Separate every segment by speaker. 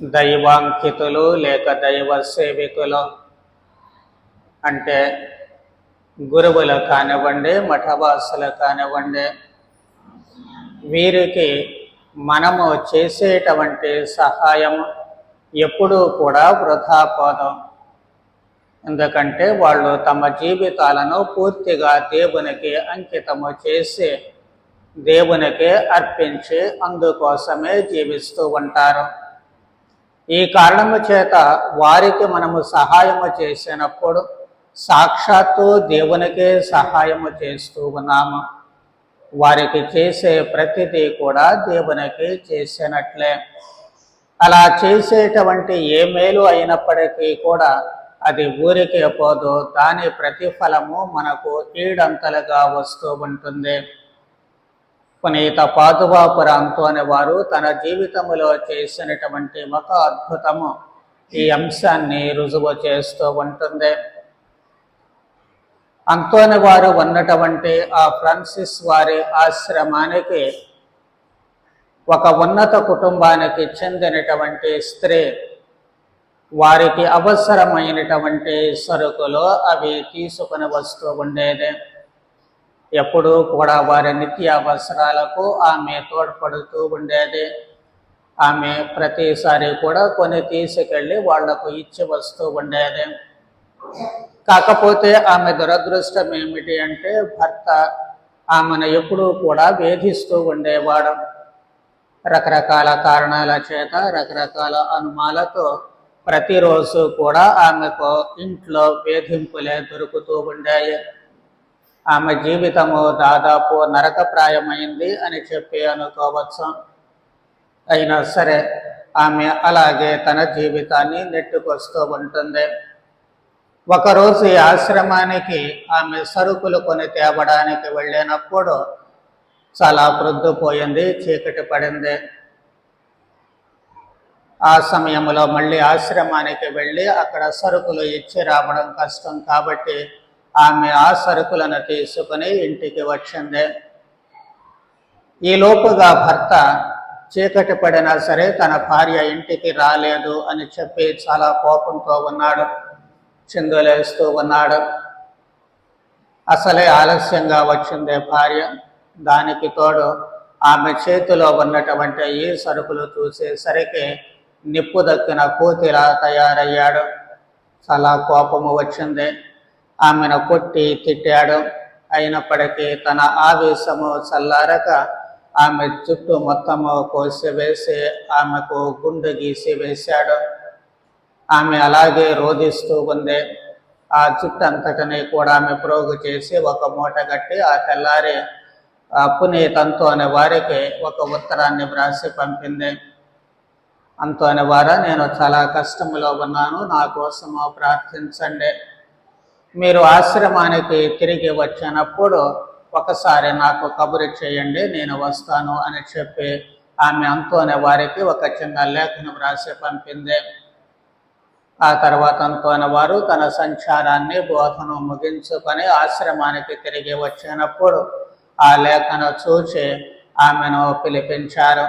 Speaker 1: దైవాంకితులు లేక దైవ సేవికులు. అంటే గురువులు కానివ్వండి మఠవాసులు కానివ్వండి వీరికి మనము చేసేటువంటి సహాయం ఎప్పుడూ కూడా వృధా పోదాం ఎందుకంటే వాళ్ళు తమ జీవితాలను పూర్తిగా దేవునికి అంకితము చేసి దేవునికి అర్పించి అందుకోసమే జీవిస్తూ ఉంటారు. ఈ కారణము చేత వారికి మనము సహాయము చేసినప్పుడు సాక్షాత్తు దేవునికే సహాయము చేస్తూ ఉన్నాము. వారికి చేసే ప్రతిదీ కూడా దేవునికి చేసినట్లే. అలా చేసేటువంటి ఏ మేలు అయినప్పటికీ కూడా అది ఊరికే పోదు దాని ప్రతిఫలము మనకు ఈడంతలుగా వస్తూ ఉంటుంది. పునీత పాదువాపురాంతో అనే వారు తన జీవితంలో చేసినటువంటి ఒక అద్భుతము. ఈ అంశాన్ని రుజువు చేస్తూ ఉంటుంది. అంతోని వారు ఉన్నటువంటి ఆ ఫ్రాన్సిస్ వారి ఆశ్రమానికి ఒక ఉన్నత కుటుంబానికి చెందినటువంటి స్త్రీ వారికి అవసరమైనటువంటి సరుకులు అవి తీసుకుని వస్తూ ఉండేది. ఎప్పుడూ కూడా వారి నిత్య అవసరాలకు ఆమె తోడ్పడుతూ ఉండేది. ఆమె ప్రతిసారి కూడా కొన్ని తీసుకెళ్ళి వాళ్ళకు ఇచ్చి వస్తూ ఉండేది. కాకపోతే ఆమె దురదృష్టం ఏమిటి అంటే భర్త ఆమెను ఎప్పుడూ కూడా వేధిస్తూ ఉండేవాడు. రకరకాల కారణాల చేత రకరకాల అనుమాలతో ప్రతిరోజు కూడా ఆమెకు ఇంట్లో వేధింపులే దొరుకుతూ ఉండేవి ఆమె జీవితము దాదాపు నరకప్రాయమైంది అని చెప్పి అనుకోవచ్చు. అయినా సరే ఆమె అలాగే తన జీవితాన్ని నెట్టుకొస్తూ ఉంటుంది. ఒకరోజు ఈ ఆశ్రమానికి ఆమె సరుకులు కొని తేవడానికి వెళ్ళినప్పుడు చాలా ప్రొద్దుపోయింది చీకటి పడింది. ఆ సమయంలో మళ్ళీ ఆశ్రమానికి వెళ్ళి అక్కడ సరుకులు ఇచ్చి రావడం కష్టం కాబట్టి ఆమె ఆ సరుకులను తీసుకుని ఇంటికి వచ్చింది. ఈ లోపుగా భర్త చీకటి పడినా సరే తన భార్య ఇంటికి రాలేదు అని చెప్పి చాలా కోపంతో ఉన్నాడు చిందులేస్తూ ఉన్నాడు. అసలే ఆలస్యంగా వచ్చిందే భార్య. దానికి తోడు ఆమె చేతిలో ఉన్నటువంటి ఈ సరుకులు చూసేసరికి నిప్పు దక్కిన కోతిలా తయారయ్యాడు. చాలా కోపము వచ్చింది. ఆమెను కొట్టి తిట్టాడు. అయినప్పటికీ తన ఆవేశము చల్లారక ఆమె చుట్టూ మొత్తము కోసివేసి ఆమెకు గుండె గీసి వేశాడు. ఆమె అలాగే రోధిస్తూ ఉంది. ఆ చుట్టూ అంతటిని కూడా ఆమె ప్రోగు చేసి ఒక మూట కట్టి ఆ తెల్లారి పునీతంతో అనే వారికి ఒక ఉత్తరాన్ని వ్రాసి పంపింది. అంతో వారా నేను చాలా కష్టంలో ఉన్నాను నా కోసము ప్రార్థించండి. మీరు ఆశ్రమానికి తిరిగి వచ్చినప్పుడు ఒకసారి నాకు కబురు చేయండి నేను వస్తాను అని చెప్పి ఆమె అంతోనే వారికి ఒక చిన్న లేఖను వ్రాసి పంపింది. ఆ తర్వాత అంతోనే వారు తన సంచారాన్ని బోధను ముగించుకొని ఆశ్రమానికి తిరిగి వచ్చినప్పుడు ఆ లేఖను చూచి ఆమెను పిలిపించారు.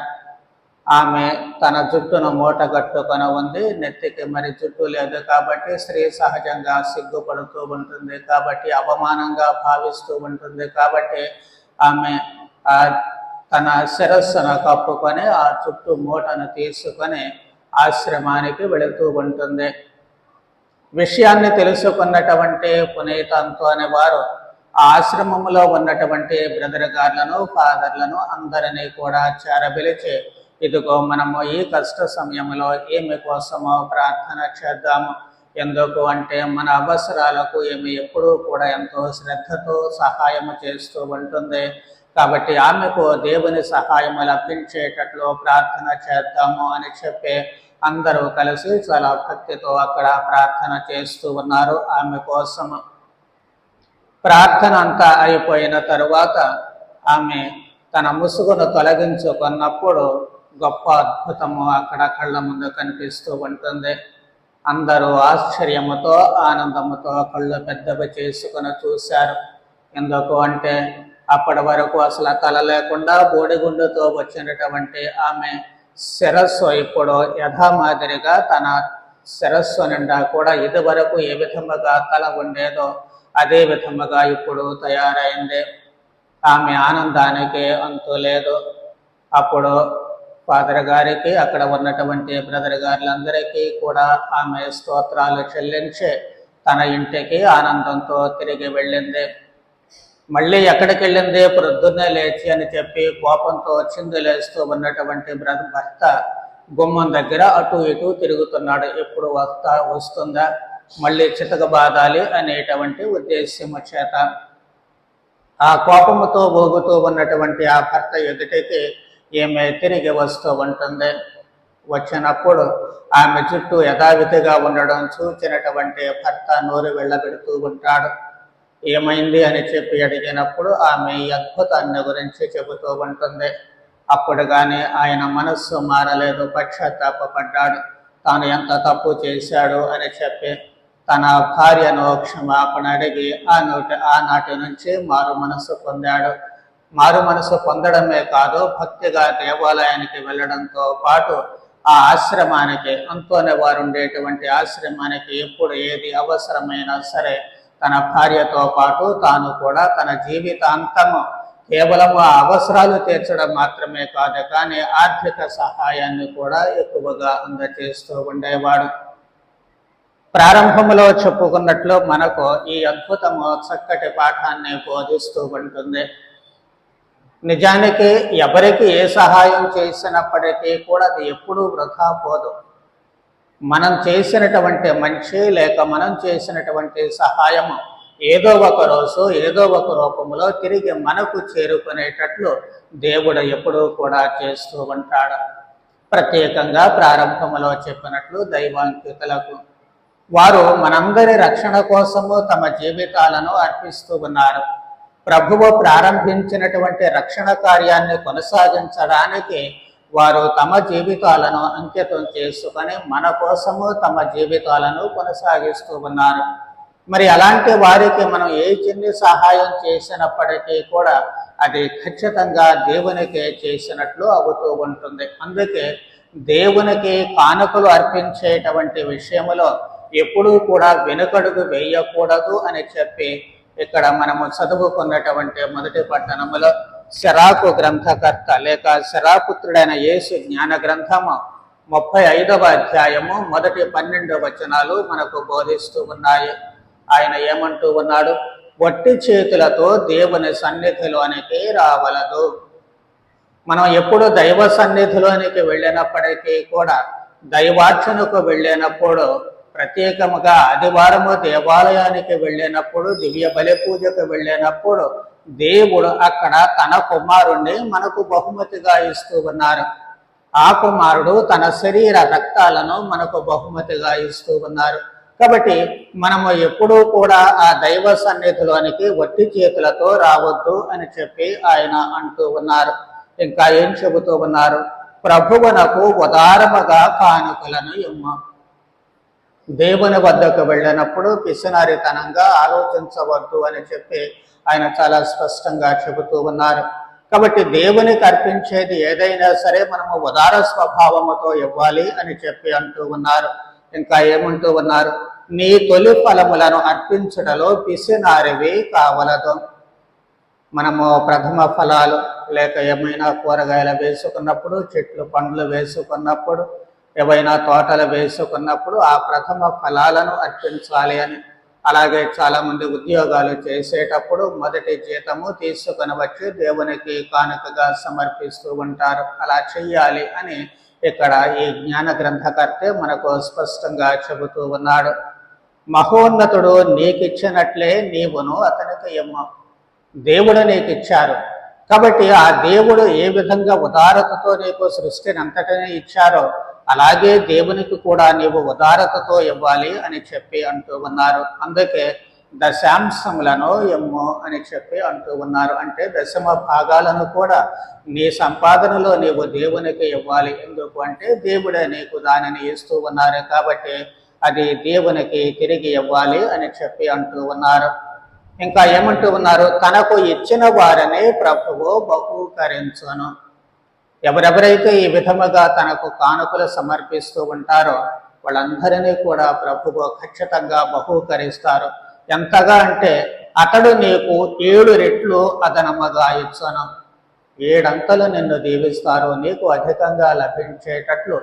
Speaker 1: ఆమె తన జుట్టును మూట కట్టుకొని ఉంది. నెత్తికి మరి జుట్టు లేదు కాబట్టి స్త్రీ సహజంగా సిగ్గుపడుతూ ఉంటుంది. కాబట్టి అవమానంగా భావిస్తూ ఉంటుంది. కాబట్టి ఆమె ఆ తన శిరస్సును కప్పుకొని ఆ చుట్టూ మూటను తీసుకొని ఆశ్రమానికి వెళుతూ ఉంటుంది. విషయాన్ని తెలుసుకున్నటువంటి పునీతంతో అనే వారు ఆ ఆశ్రమంలో ఉన్నటువంటి బ్రదర్ గార్లను ఫాదర్లను అందరినీ కూడా చేరబిలిచి ఇదిగో మనము ఈ కష్ట సమయంలో ఏమి కోసమో ప్రార్థన చేద్దాము. ఎందుకు అంటే మన అవసరాలకు ఏమి ఎప్పుడూ కూడా ఎంతో శ్రద్ధతో సహాయము చేస్తూ ఉంటుంది. కాబట్టి ఆమెకు దేవుని సహాయము లభించేటట్లు ప్రార్థన చేద్దాము అని చెప్పి అందరూ కలిసి చాలా భక్తితో అక్కడ ప్రార్థన చేస్తూ ఉన్నారు. ఆమె కోసం ప్రార్థన అంతా అయిపోయిన తరువాత ఆమె తన ముసుగును తొలగించుకున్నప్పుడు గొప్ప అద్భుతము అక్కడ కళ్ళ ముందు కనిపిస్తూ ఉంటుంది. అందరూ ఆశ్చర్యముతో ఆనందముతో కళ్ళు పెద్దవి చేసుకుని చూశారు. ఎందుకు అంటే అప్పటి వరకు అసలు తల లేకుండా బోడిగుండుతో వచ్చినటువంటి ఆమె శిరస్సు ఇప్పుడు యథామాదిరిగా తన శిరస్సు నిండా కూడా ఇదివరకు ఏ విధముగా తల ఉండేదో అదే విధముగా ఇప్పుడు తయారైంది. ఆమె ఆనందానికి అంతు లేదు. అప్పుడు ఫాదర్ గారికి అక్కడ ఉన్నటువంటి బ్రదర్ గారులందరికీ కూడా ఆమె స్తోత్రాలు చెల్లించి తన ఇంటికి ఆనందంతో తిరిగి వెళ్ళింది. మళ్ళీ ఎక్కడికి వెళ్ళింది? ప్రొద్దున్నే లేచి అని చెప్పి కోపంతో చిందు లేస్తూ ఉన్నటువంటి బ్రద భర్త గుమ్మం దగ్గర అటు ఇటు తిరుగుతున్నాడు. ఎప్పుడు వస్తా వస్తుందా? మళ్ళీ చితకబాదాలి అనేటువంటి ఉద్దేశ్యము చేత. ఆ కోపముతో ఊగుతూ ఉన్నటువంటి ఆ భర్త ఎదుటికి ఈమె తిరిగి వస్తూ ఉంటుంది. వచ్చినప్పుడు ఆమె చుట్టూ యథావిధిగా ఉండడం చూచినటువంటి భర్త నోరు వెళ్ళబెడుతూ ఉంటాడు. ఏమైంది అని చెప్పి అడిగినప్పుడు ఆమె ఈ అద్భుతాన్ని గురించి చెబుతూ ఉంటుంది. అప్పుడు కానీ ఆయన మనస్సు మారలేదు పశ్చాత్తాపడ్డాడు తాను ఎంత తప్పు చేశాడు అని చెప్పి తన భార్యను క్షమాపణ అడిగి ఆ నోటి ఆనాటి నుంచి మారు మనస్సు పొందాడు. మారు మనసు పొందడమే కాదు భక్తిగా దేవాలయానికి వెళ్ళడంతో పాటు ఆ ఆశ్రమానికి అంతోనే వారు ఉండేటువంటి ఆశ్రమానికి ఎప్పుడు ఏది అవసరమైనా సరే తన భార్యతో పాటు తాను కూడా తన జీవితాంతము కేవలం ఆ అవసరాలు తీర్చడం మాత్రమే కాదు కానీ ఆర్థిక సహాయాన్ని కూడా ఎక్కువగా అందజేస్తూ ఉండేవాడు. ప్రారంభంలో చెప్పుకున్నట్లు మనకు ఈ అద్భుతము చక్కటి పాఠాన్ని బోధిస్తూ ఉంటుంది. నిజానికి ఎవరికి ఏ సహాయం చేసినప్పటికీ కూడా అది ఎప్పుడూ వృధా పోదు. మనం చేసినటువంటి మంచి లేక మనం చేసినటువంటి సహాయము ఏదో ఒక రోజు ఏదో ఒక రూపంలో తిరిగి మనకు చేరుకునేటట్లు దేవుడు ఎప్పుడూ కూడా చేస్తూ ఉంటాడు. ప్రత్యేకంగా ప్రారంభంలో చెప్పినట్లు దైవాంకితులకు. వారు మనందరి రక్షణ కోసము తమ జీవితాలను అర్పిస్తూ ఉన్నారు. ప్రభువు ప్రారంభించినటువంటి రక్షణ కార్యాన్ని కొనసాగించడానికి వారు తమ జీవితాలను అంకితం చేసుకొని మన కోసము తమ జీవితాలను కొనసాగిస్తూ ఉన్నారు. మరి అలాంటి వారికి మనం ఏ చిన్ని సహాయం చేసినప్పటికీ కూడా అది ఖచ్చితంగా దేవునికే చేసినట్లు అవుతూ ఉంటుంది. అందుకే దేవునికి కానుకలు అర్పించేటువంటి విషయంలో ఎప్పుడూ కూడా వెనుకడుగు వేయకూడదు అని చెప్పి ఇక్కడ మనము చదువుకున్నటువంటి మొదటి పట్టణములో శరాకు గ్రంథకర్త లేక శరాపుత్రుడైన యేసు జ్ఞాన గ్రంథము ముప్పై ఐదవ అధ్యాయము మొదటి పన్నెండు వచనాలు మనకు బోధిస్తూ ఉన్నాయి. ఆయన ఏమంటూ ఉన్నాడు? వట్టి చేతులతో దేవుని సన్నిధిలోనికి రావలదు. మనం ఎప్పుడు దైవ సన్నిధిలోనికి వెళ్ళినప్పటికీ కూడా దైవార్చనకు వెళ్ళినప్పుడు ప్రత్యేకముగా ఆదివారము దేవాలయానికి వెళ్ళినప్పుడు దివ్య బలి పూజకు వెళ్ళినప్పుడు దేవుడు అక్కడ తన కుమారుణ్ణి మనకు బహుమతిగా ఇస్తూ ఉన్నారు. ఆ కుమారుడు తన శరీర రక్తాలను మనకు బహుమతిగా ఇస్తూ ఉన్నారు. కాబట్టి మనము ఎప్పుడూ కూడా ఆ దైవ సన్నిధిలోనికి వట్టి చేతులతో రావద్దు అని చెప్పి ఆయన అంటూ ఉన్నారు. ఇంకా ఏం చెబుతూ ఉన్నారు? ప్రభువునకు ఉదారముగా కానుకలను ఇమ్మ. దేవుని వద్దకు వెళ్ళినప్పుడు పిసినారితనంగా ఆలోచించవద్దు అని చెప్పి ఆయన చాలా స్పష్టంగా చెబుతూ ఉన్నారు. కాబట్టి దేవునికి అర్పించేది ఏదైనా సరే మనము ఉదార స్వభావముతో ఇవ్వాలి అని చెప్పి అంటూ ఉన్నారు. ఇంకా ఏమంటూ ఉన్నారు? నీ తొలి ఫలములను అర్పించడలో పిసినారివి కావలదు. మనము ప్రథమ ఫలాలు లేక ఏమైనా కూరగాయలు వేసుకున్నప్పుడు చెట్లు పండ్లు వేసుకున్నప్పుడు ఏవైనా తోటలు వేసుకున్నప్పుడు ఆ ప్రథమ ఫలాలను అర్పించాలి అని. అలాగే చాలామంది ఉద్యోగాలు చేసేటప్పుడు మొదటి జీతము తీసుకొని వచ్చి దేవునికి కానుకగా సమర్పిస్తూ ఉంటారు. అలా చెయ్యాలి అని ఇక్కడ ఈ జ్ఞాన గ్రంథకర్తే మనకు స్పష్టంగా చెబుతూ ఉన్నాడు. మహోన్నతుడు నీకిచ్చినట్లే నీవును అతనికి ఇమ్మ. దేవుడు నీకు ఇచ్చారు కాబట్టి ఆ దేవుడు ఏ విధంగా ఉదారతతో నీకు సృష్టిని అంతటినీ ఇచ్చారో అలాగే దేవునికి కూడా నీవు ఉదారతతో ఇవ్వాలి అని చెప్పి అంటూ ఉన్నారు. అందుకే దశాంశములను ఎమ్ము అని చెప్పి అంటూ ఉన్నారు. అంటే దశమ భాగాలను కూడా నీ సంపాదనలో నీవు దేవునికి ఇవ్వాలి. ఎందుకు అంటే దేవుడే నీకు దానిని ఇస్తూ ఉన్నారు కాబట్టి అది దేవునికి తిరిగి ఇవ్వాలి అని చెప్పి అంటూ ఉన్నారు. ఇంకా ఏమంటూ ఉన్నారు? తనకు ఇచ్చిన వారిని ప్రభువు బహూకరించను. ఎవరెవరైతే ఈ విధముగా తనకు కానుకలు సమర్పిస్తూ ఉంటారో వాళ్ళందరినీ కూడా ప్రభువు ఖచ్చితంగా బహూకరిస్తారు. ఎంతగా అంటే అతడు నీకు ఏడు రెట్లు అదనముగా ఇచ్చును. ఏడంతలు నిన్ను దీవిస్తారు. నీకు అధికంగా లభించేటట్లు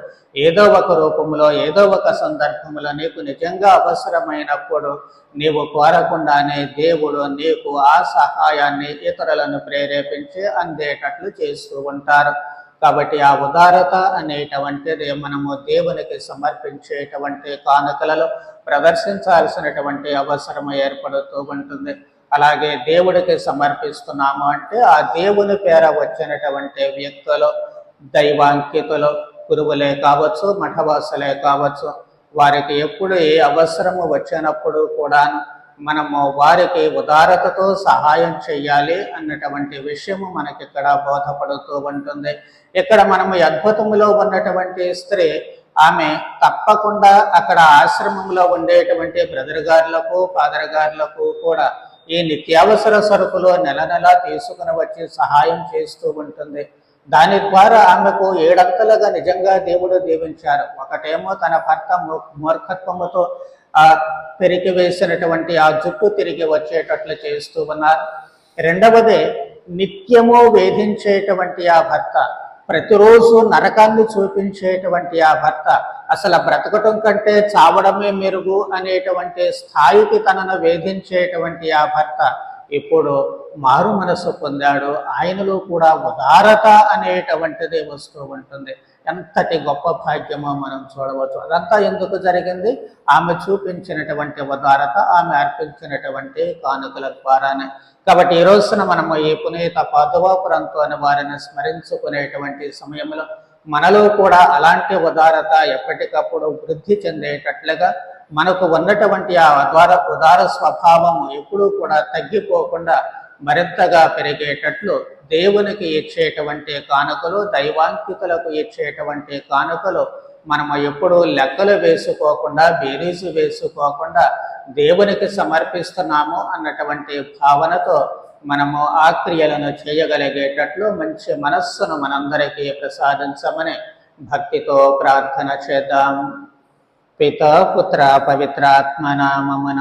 Speaker 1: ఏదో ఒక రూపంలో ఏదో ఒక సందర్భంలో నీకు నిజంగా అవసరమైనప్పుడు నీవు కోరకుండానే దేవుడు నీకు ఆ సహాయాన్ని ఇతరులను ప్రేరేపించి అందేటట్లు చేస్తూ ఉంటారు. కాబట్టి ఆ ఉదారత అనేటువంటిది మనము దేవునికి సమర్పించేటువంటి కానుకలలో ప్రదర్శించాల్సినటువంటి అవసరం ఏర్పడుతూ ఉంటుంది. అలాగే దేవుడికి సమర్పిస్తున్నాము అంటే ఆ దేవుని పేర వచ్చినటువంటి వ్యక్తులు దైవాంకితులు గురువులే కావచ్చు మఠవాసులే కావచ్చు వారికి ఎప్పుడు ఏ అవసరము వచ్చినప్పుడు కూడా మనము వారికి ఉదారతతో సహాయం చేయాలి అన్నటువంటి విషయము మనకిక్కడ బోధపడుతూ ఉంటుంది. ఇక్కడ మనము అద్భుతములో ఉన్నటువంటి స్త్రీ ఆమె తప్పకుండా అక్కడ ఆశ్రమంలో ఉండేటువంటి బ్రదర్ గారులకు ఫాదర్ గారులకు కూడా ఈ నిత్యావసర సరుకులు నెల నెల తీసుకుని వచ్చి సహాయం చేస్తూ ఉంటుంది. దాని ద్వారా ఆమెకు ఏడంతలుగా నిజంగా దేవుడు దీవించారు. ఒకటేమో తన భర్త మూర్ఖత్వముతో ఆ పెరికి వేసినటువంటి ఆ జుట్టు తిరిగి వచ్చేటట్లు చేస్తూ ఉన్నారు. రెండవది నిత్యము వేధించేటువంటి ఆ భర్త ప్రతిరోజు నరకాన్ని చూపించేటువంటి ఆ భర్త అసలు బ్రతకటం కంటే చావడమే మెరుగు అనేటువంటి స్థాయికి తనను వేధించేటువంటి ఆ భర్త ఇప్పుడు మారు మనసు పొందాడు. ఆయనలో కూడా ఉదారత అనేటువంటిది వస్తూ ఉంటుంది. ఎంతటి గొప్ప భాగ్యమో మనం చూడవచ్చు. అదంతా ఎందుకు జరిగింది? ఆమె చూపించినటువంటి ఉదారత ఆమె అర్పించినటువంటి కానుకల ద్వారానే. కాబట్టి ఈ రోజున మనము ఈ పునీత పాదవాపురంతో అని వారిని స్మరించుకునేటువంటి సమయంలో మనలో కూడా అలాంటి ఉదారత ఎప్పటికప్పుడు వృద్ధి చెందేటట్లుగా మనకు ఉన్నటువంటి ఆ ఉదార ఉదార స్వభావము ఎప్పుడూ కూడా తగ్గిపోకుండా మరింతగా పెరిగేటట్లు దేవునికి ఇచ్చేటువంటి కానుకలు దైవాంకితులకు ఇచ్చేటువంటి కానుకలు మనము ఎప్పుడూ లెక్కలు వేసుకోకుండా బేరీజు వేసుకోకుండా దేవునికి సమర్పిస్తున్నాము అన్నటువంటి భావనతో మనము ఆ క్రియలను చేయగలిగేటట్లు మంచి మనస్సును మనందరికీ ప్రసాదించమని భక్తితో ప్రార్థన చేద్దాం. పిత పుత్ర పవిత్రాత్మ నామమున